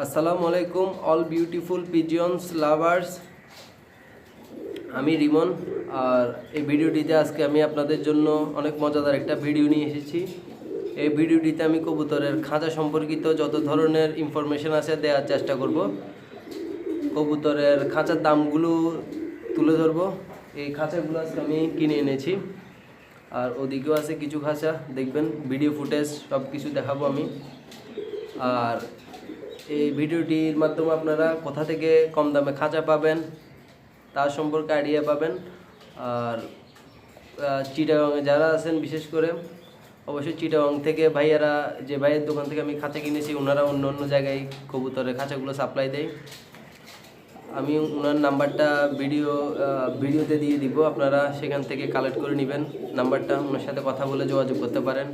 আসসালামু আলাইকুম all beautiful পিজিয়ন্স lovers আমি রিমন, আর এই ভিডিওটিতে আজকে আমি আপনাদের জন্য অনেক মজাদার একটা ভিডিও নিয়ে এসেছি। এই ভিডিওটিতে আমি কবুতরের খাঁচা সম্পর্কিত যত ধরনের ইনফরমেশন আছে দেওয়ার চেষ্টা করব। কবুতরের খাঁচার দামগুলো তুলে ধরবো। এই খাঁচাগুলো আজকে আমি কিনে এনেছি। আর ওদিকেও আছে কিছু খাঁচা, দেখবেন ভিডিও ফুটেজ সব কিছু দেখাবো আমি। আর এই ভিডিওটির মাধ্যমে আপনারা কোথা থেকে কম দামে খাঁচা পাবেন তার সম্পর্কে আইডিয়া পাবেন। আর চিটাগাংয়ে যারা আছেন, বিশেষ করে, অবশ্যই চিটাগাং থেকে ভাইয়ারা, যে ভাইয়ের দোকান থেকে আমি খাঁচা কিনেছি ওনারা অন্য অন্য জায়গায় কবুতরের খাঁচাগুলো সাপ্লাই দেয়। আমি ওনার নাম্বারটা ভিডিও ভিডিওতে দিয়ে দিব, আপনারা সেখান থেকে কালেক্ট করে নেবেন। নাম্বারটা ওনার সাথে কথা বলে যোগাযোগ করতে পারেন।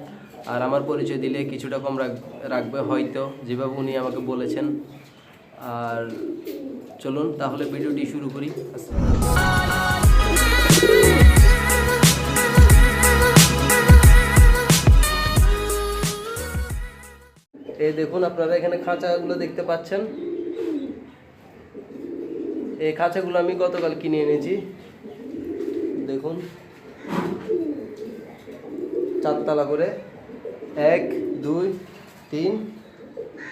আর আমার পরিচয় দিলে কিছুটা কম রাখ, রাখবে হয়তো, যেভাবে উনি আমাকে বলেছেন। আর চলুন, তাহলে ভিডিওটি শুরু করি। এই দেখুন, আপনারা এখানে খাঁচাগুলো দেখতে পাচ্ছেন। এই খাঁচাগুলো আমি গতকাল কিনে এনেছি। দেখুন, চারতলা করে। এক, দুই, তিন,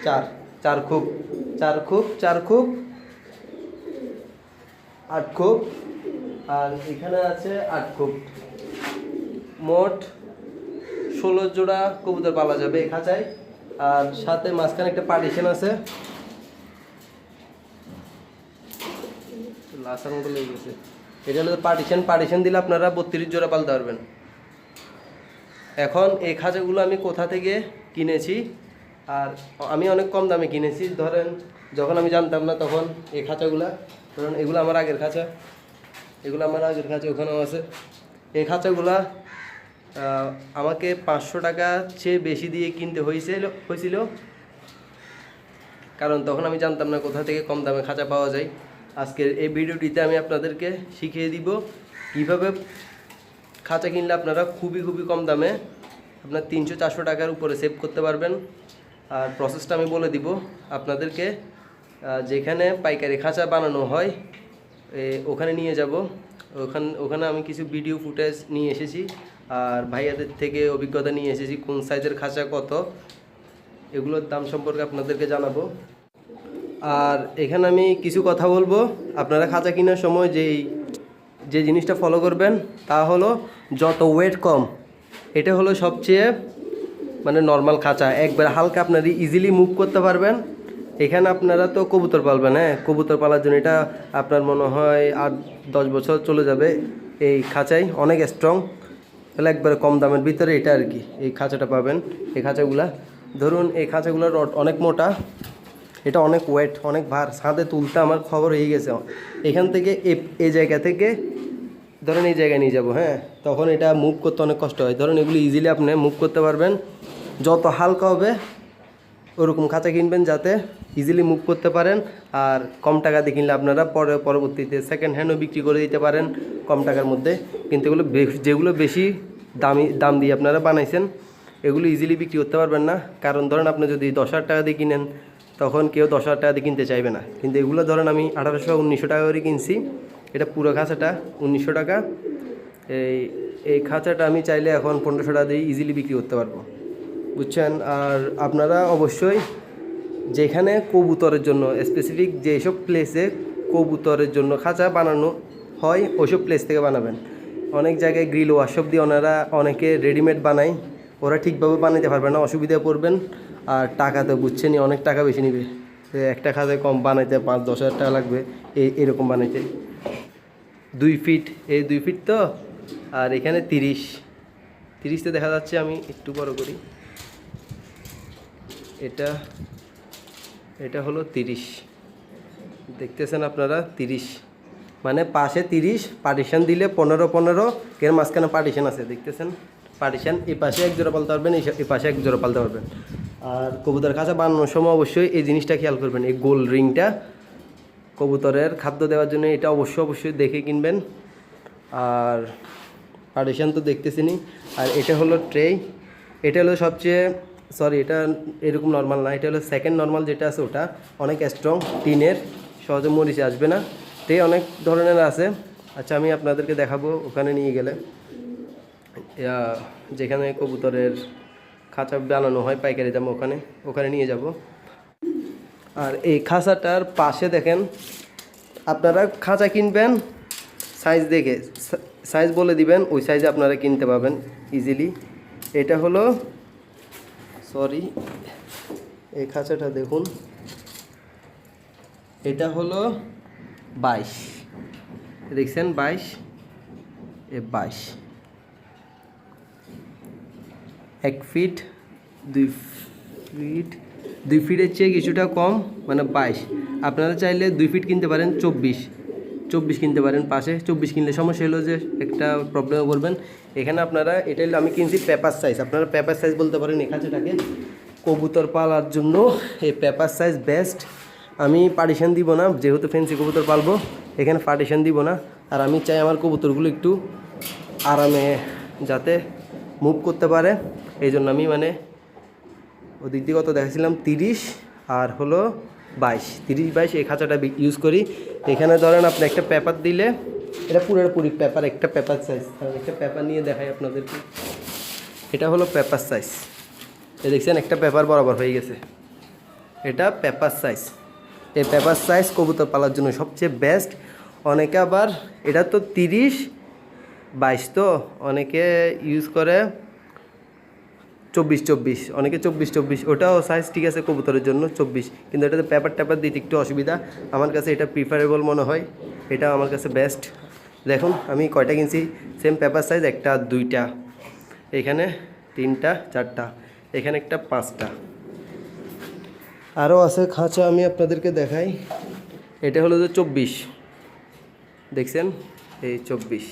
চার। চার খুব। চার খুব চার খুব। আট খুব। আর এখানে আছে আট খুব। মোট ষোলো জোড়া কবুতর পালা যাবে এই খাঁচায়। আর সাথে মাঝখানে একটা পার্টিশন আছে। লেগে গেছে। এটা হলো পার্টিশন পার্টিশন দিলে আপনারা বত্রিশ জোড়া পালতে পারবেন। এখন এই খাঁচাগুলো আমি কোথা থেকে কিনেছি? আর আমি অনেক কম দামে কিনেছি। ধরেন, যখন আমি জানতাম না তখন এই খাঁচাগুলা ধরুন এগুলো আমার আগের খাঁচা এগুলো আমার আগের খাঁচা ওখানেও আছে। এই খাঁচাগুলা আমাকে পাঁচশো টাকা চেয়ে বেশি দিয়ে কিনতে হয়েছিল হয়েছিল কারণ তখন আমি জানতাম না কোথা থেকে কম দামে খাঁচা পাওয়া যায়। আজকের এই ভিডিওটিতে আমি আপনাদেরকে শিখিয়ে দিব কীভাবে খাঁচা কিনলে আপনারা খুবই খুবই কম দামে আপনার তিনশো, চারশো টাকার উপরে সেভ করতে পারবেন। আর প্রসেসটা আমি বলে দিব আপনাদেরকে। যেখানে পাইকারি খাঁচা বানানো হয় ওখানে নিয়ে যাব। ওখান, ওখানে আমি কিছু ভিডিও ফুটেজ নিয়ে এসেছি। আর ভাইয়াদের থেকে অভিজ্ঞতা নিয়ে এসেছি, কোন সাইজের খাঁচা কত। এগুলোর দাম সম্পর্কে আপনাদেরকে জানাব। আর এখানে আমি কিছু কথা বলব। আপনারা খাঁচা কেনার সময় যেই যে জিনিসটা ফলো করবেন তা হলো যত ওয়েট কম, এটা হলো সবচেয়ে মানে নর্মাল খাঁচা। একবার হালকা আপনারা ইজিলি মুভ করতে পারবেন। এখানে আপনারা তো কবুতর পালবেন হ্যাঁ? কবুতর পালার জন্য এটা আপনার মনে হয় আট, দশ বছর চলে যাবে এই খাঁচাই অনেক স্ট্রং তাহলে একবারে কম দামের ভিতরে এটা আর কি, এই খাঁচাটা পাবেন। এই খাঁচাগুলা, ধরুন এই খাঁচাগুলোর অনেক মোটা, এটা অনেক ওয়েট অনেক ভার, ছাদে তুলতে আমার খবর হয়ে গেছে। এখান থেকে এই জায়গা থেকে ধরেন এই জায়গায় নিয়ে যাব হ্যাঁ? তখন এটা মুভ করতে অনেক কষ্ট হয়। ধরুন এগুলো ইজিলি আপনি মুভ করতে পারবেন। যত হালকা হবে, ওরকম খাঁচা কিনবেন যাতে ইজিলি মুভ করতে পারেন। আর কম টাকা দিয়ে কিনলে আপনারা পরে, পরবর্তীতে সেকেন্ড হ্যান্ডও বিক্রি করে দিতে পারেন কম টাকার মধ্যে। কিন্তু এগুলো যেগুলো বেশি দামি, দাম দিয়ে আপনারা বানাইছেন, এগুলো ইজিলি বিক্রি করতে পারবেন না। কারণ ধরেন আপনি যদি দশ হাজার টাকা দিয়ে কিনেন, তখন কেউ দশ হাজার টাকা দিয়ে কিনতে চাইবে না। কিন্তু এগুলো ধরেন আমি আঠারোশো, উনিশশো টাকা করে কিনছি। এটা পুরো খাঁচাটা, উনিশশো টাকা। এই এই খাঁচাটা আমি চাইলে এখন পনেরোশো টাকা দিয়ে ইজিলি বিক্রি করতে পারব। বুঝছেন? আর আপনারা অবশ্যই যেখানে কবুতরের জন্য স্পেসিফিক যেসব প্লেসে কবুতরের জন্য খাঁচা বানানো হয়, ওইসব প্লেস থেকে বানাবেন। অনেক জায়গায় গ্রিল ওয়াশপ দিয়ে ওনারা অনেকে রেডিমেড বানায়, ওরা ঠিকভাবে বানাতে পারবে না, অসুবিধায় পড়বেন। আর টাকা তো বুঝছেনই, অনেক টাকা বেশি নিবে। একটা খাঁচায় কম বানাইতে পাঁচ দশ হাজার টাকা লাগবে এই এরকম বানাইতে। দুই ফিট এই দুই ফিট তো? আর এখানে তিরিশ। তিরিশতে দেখা যাচ্ছে আমি একটু বড় করি। এটা এটা হলো তিরিশ। দেখতেছেন আপনারা, তিরিশ। মানে পাশে তিরিশ পার্টিশন দিলে পনেরো পনেরো, এর মাঝখানে পার্টিশন আছে, দেখতেছেন? পার্টিশান এই পাশে এক জোড়া পালতে পারবেন এই পাশে এক জোড়া পালতে পারবেন। আর কবুতর খাঁচা বানানোর সময় অবশ্যই এই জিনিসটা খেয়াল করবেন, এই গোল রিংটা কবুতরের খাদ্য দেওয়ার জন্য এটা অবশ্যই অবশ্যই দেখে কিনবেন। আর পার্টিশন তো দেখতেছিনি। আর এটা হলো ট্রে এটা হলো সবচেয়ে সরি এটা এরকম নর্মাল না। এটা হলো সেকেন্ড নর্মাল যেটা আছে ওটা। অনেক স্ট্রং টিনের। সহজে মরিচে আসবে না। ট্রে অনেক ধরনের আছে। আচ্ছা আমি আপনাদেরকে দেখাবো ওখানে নিয়ে গেলে। যেখানে কবুতরের খাঁচা বানানো হয়, পাইকারি দাম ওখানে। ওখানে নিয়ে যাব। আর এই খাঁচাটার পাশে দেখেন, আপনারা খাঁচা কিনবেন সাইজ দেখে সাইজ বলে দিবেন, ওই সাইজে আপনারা কিনতে পাবেন ইজিলি এটা হলো সরি এই খাঁচাটা দেখুন। এটা হলো বাইশ। দেখছেন বাইশ? এ বাইশ। এক ফিট দুই ফিট দুই ফিটের চেয়ে কিছুটা কম মানে বাইশ। আপনারা চাইলে দুই ফিট কিনতে পারেন চব্বিশ। চব্বিশ কিনতে পারেন পাশে। চব্বিশ কিনলে সমস্যা হলো যে একটা প্রবলেমে পড়বেন এখানে আপনারা, এটা আমি কিনছি পেপার সাইজ আপনারা পেপার সাইজ বলতে পারেন এই খাঁচাটাকে কবুতর পালার জন্য। এই পেপার সাইজ বেস্ট আমি পার্টিশন দিব না, যেহেতু ফেন্সি কবুতর পালবো, এখানে পার্টিশন দিব না। আর আমি চাই আমার কবুতরগুলো একটু আরামে যাতে মুভ করতে পারে। এই জন্য আমি মানে ওদিক দিয়ে কত দেখাছিলাম তিরিশ আর হলো বাইশ। তিরিশ, বাইশ, এই খাঁচাটা ইউজ করি। এখানে ধরেন আপনি একটা পেপার দিলে, এটা পুরোপুরি পেপার একটা পেপার সাইজ একটা পেপার নিয়ে দেখাই আপনাদেরকে। এটা হলো পেপার সাইজ এ দেখছেন, একটা পেপার বরাবর হয়ে গেছে। এটা পেপার সাইজ এই পেপার সাইজ কবুতর পালার জন্য সবচেয়ে বেস্ট অনেকে আবার, এটা তো তিরিশ, বাইশ তো অনেকে ইউজ করে চব্বিশ চব্বিশ। অনেকে চব্বিশ চব্বিশ। ওটাও সাইজ ঠিক আছে কবুতরের জন্য, চব্বিশ। কিন্তু এটাতে পেপার ট্যাপার দিতে একটু অসুবিধা। আমার কাছে এটা প্রিফারেবল মনে হয়। এটা আমার কাছে বেস্ট দেখুন, আমি কয়টা কিনছি? সেম পেপার সাইজ একটা, দুইটা। এখানে তিনটা, চারটা। এখানে একটা, পাঁচটা। আরও আছে খাঁচা, আমি আপনাদেরকে দেখাই। এটা হলো যে চব্বিশ। দেখছেন? এই চব্বিশ।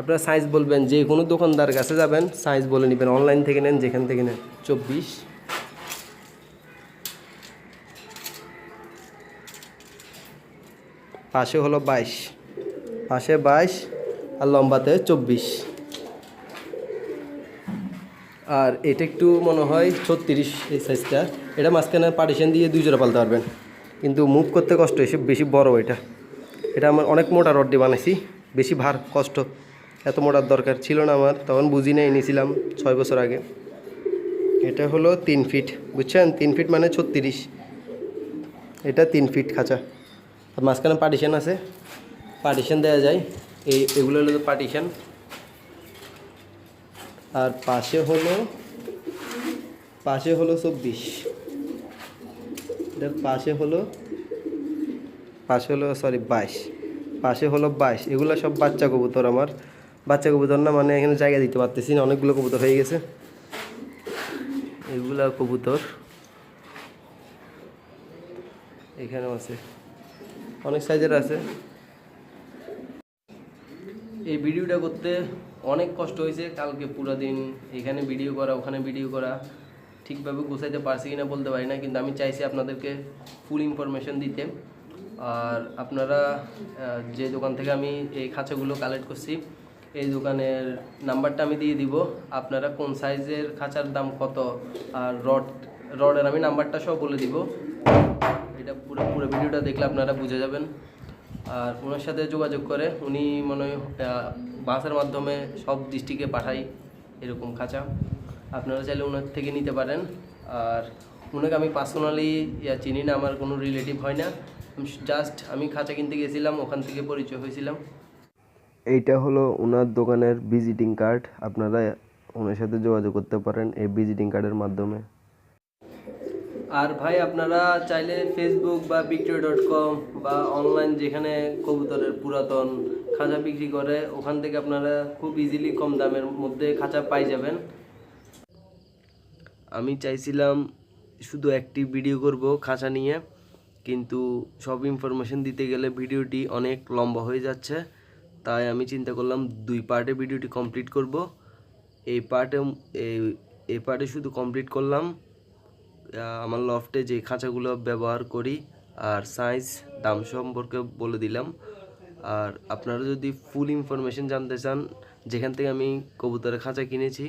আপনারা সাইজ বলবেন, যে কোনো দোকানদার কাছে যাবেন সাইজ বলে নেবেন অনলাইন থেকে নেন, যেখান থেকে নেন, চব্বিশ। পাশে হলো বাইশ। পাশে বাইশ আর লম্বাতে চব্বিশ। আর এটা একটু মনে হয় ছত্রিশ এই সাইজটা এটা মাঝখানে পার্টিশন দিয়ে দুই জোড়া পালতে পারবেন। কিন্তু মুভ করতে কষ্ট এসে বেশি বড় এটা। এটা আমার অনেক মোটা রড দিয়ে বানাইছি, বেশি ভার, কষ্ট। এত মোটার দরকার ছিল না আমার, তখন বুঝি নাই নিয়েছিলাম ছয় বছর আগে। এটা হলো তিন ফিট, বুঝছেন? তিন ফিট মানে ছত্রিশ। এটা তিন ফিট খাঁচা। আর মাঝখানে পার্টিশন আছে। পার্টিশন দেওয়া যায়। এই, এগুলো হলো পার্টিশন আর পাশে হলো পাশে হলো চব্বিশ। এটার পাশে হলো পাশে হলো সরি বাইশ। পাশে হলো বাইশ। এগুলো সব বাচ্চা কবুতর আমার। বাচ্চা কবুতর না মানে এখানে জায়গা দিতে পারতেছি না, অনেকগুলো কবুতর হয়ে গেছে। এগুলা কবুতর। এখানেও আছে। অনেক সাইজের আছে। এই ভিডিওটা করতে অনেক কষ্ট হয়েছে, কালকে পুরো দিন এখানে ভিডিও করা, ওখানে ভিডিও করা। ঠিকভাবে গোছাইতে পারছি কিনা বলতে পারি না, কিন্তু আমি চাইছি আপনাদেরকে ফুল ইনফরমেশন দিতে। আর আপনারা যে দোকান থেকে আমি এই খাঁচাগুলো কালেক্ট করছি এই দোকানের নাম্বারটা আমি দিয়ে দিব। আপনারা কোন সাইজের খাঁচার দাম কত আর রড, রডের আমি নাম্বারটা সব বলে দিব। এটা পুরো পুরো ভিডিওটা দেখলে আপনারা বুঝে যাবেন। আর ওনার সাথে যোগাযোগ করে উনি মনে হয় বাসের মাধ্যমে সব ডিস্ট্রিক্টে পাঠাই এরকম খাঁচা। আপনারা চাইলে ওনার থেকে নিতে পারেন। আর ওনাকে আমি পার্সোনালি ইয়া, চিনি না, আমার কোনো রিলেটিভ হয় না। জাস্ট আমি খাঁচা কিনতে গেছিলাম, ওখান থেকে পরিচয় হয়েছিলাম। এইটা হলো ওনার দোকানের ভিজিটিং কার্ড আপনারা ওনার সাথে যোগাযোগ করতে পারেন এই ভিজিটিং কার্ডের মাধ্যমে। আর ভাই, আপনারা চাইলে ফেসবুক বা বিক্রয় ডট কম বা অনলাইন যেখানে কবুতরের পুরাতন খাঁচা বিক্রি করে, ওখান থেকে আপনারা খুব ইজিলি কম দামের মধ্যে খাঁচা পাই যাবেন। আমি চাইছিলাম শুধু একটি ভিডিও করব খাঁচা নিয়ে, কিন্তু সব ইনফরমেশন দিতে গেলে ভিডিওটি অনেক লম্বা হয়ে যাচ্ছে। তাই আমি চিন্তা করলাম দুই পার্টে ভিডিওটি কমপ্লিট করব। এই পার্টে এই পার্টে শুধু কমপ্লিট করলাম আমার লফটে যে খাঁচাগুলো ব্যবহার করি আর সাইজ দাম সম্পর্কে বলে দিলাম। আর আপনারা যদি ফুল ইনফরমেশন জানতে চান, যেখান থেকে আমি কবুতরের খাঁচা কিনেছি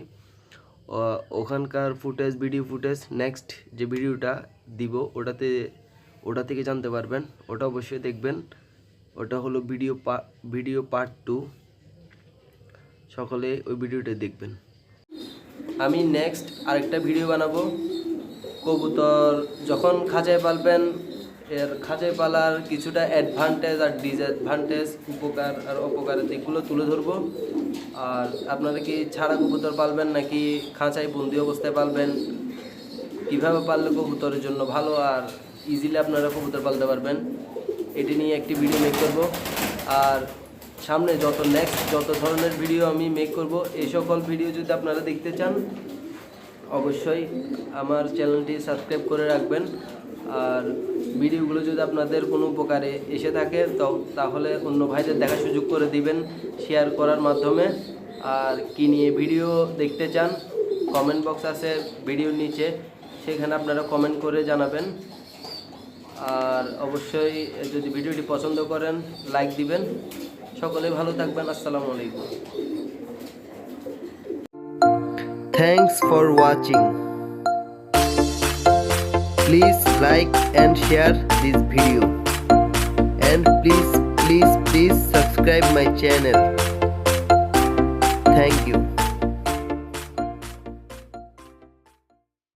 ওখানকার ফুটেজ ভিডিও ফুটেজ নেক্সট যে ভিডিওটা দিব, ওটাতে, ওটা থেকে জানতে পারবেন, ওটা অবশ্যই দেখবেন। ওটা হলো ভিডিও পা ভিডিও পার্ট টু সকলে ওই ভিডিওটা দেখবেন। আমি নেক্সট আরেকটা ভিডিও বানাবো। কবুতর যখন খাঁচায় পালবেন, এর খাঁচায় পালার কিছুটা অ্যাডভান্টেজ আর ডিসঅ্যাডভান্টেজ উপকার আর অপকারের দিকগুলো তুলে ধরবো। আর আপনারা কি ছাড়া কবুতর পালবেন নাকি খাঁচায় বন্দি অবস্থায় পালবেন? কীভাবে পাললে কবুতরের জন্য ভালো আর ইজিলি আপনারা কবুতর পালতে পারবেন? এটি নিয়ে একটি ভিডিও মেক করব। আর সামনে যত নেক্সট যত ধরনের ভিডিও আমি মেক করব, এই সকল ভিডিও যদি আপনারা দেখতে চান, অবশ্যই আমার চ্যানেলটি সাবস্ক্রাইব করে রাখবেন। আর ভিডিওগুলো যদি আপনাদের কোনো উপকারে এসে থাকে, তো তাহলে অন্য ভাইদের দেখার সুযোগ করে দিবেন শেয়ার করার মাধ্যমে। আর কি নিয়ে ভিডিও দেখতে চান কমেন্ট বক্স আছে ভিডিওর নিচে, সেখানে আপনারা কমেন্ট করে জানাবেন। আর অবশ্যই যদি ভিডিওটি পছন্দ করেন লাইক দিবেন। সকলে ভালো থাকবেন, আসসালামু আলাইকুম। Thanks for watching please like and share this video and please please please subscribe my channel thank you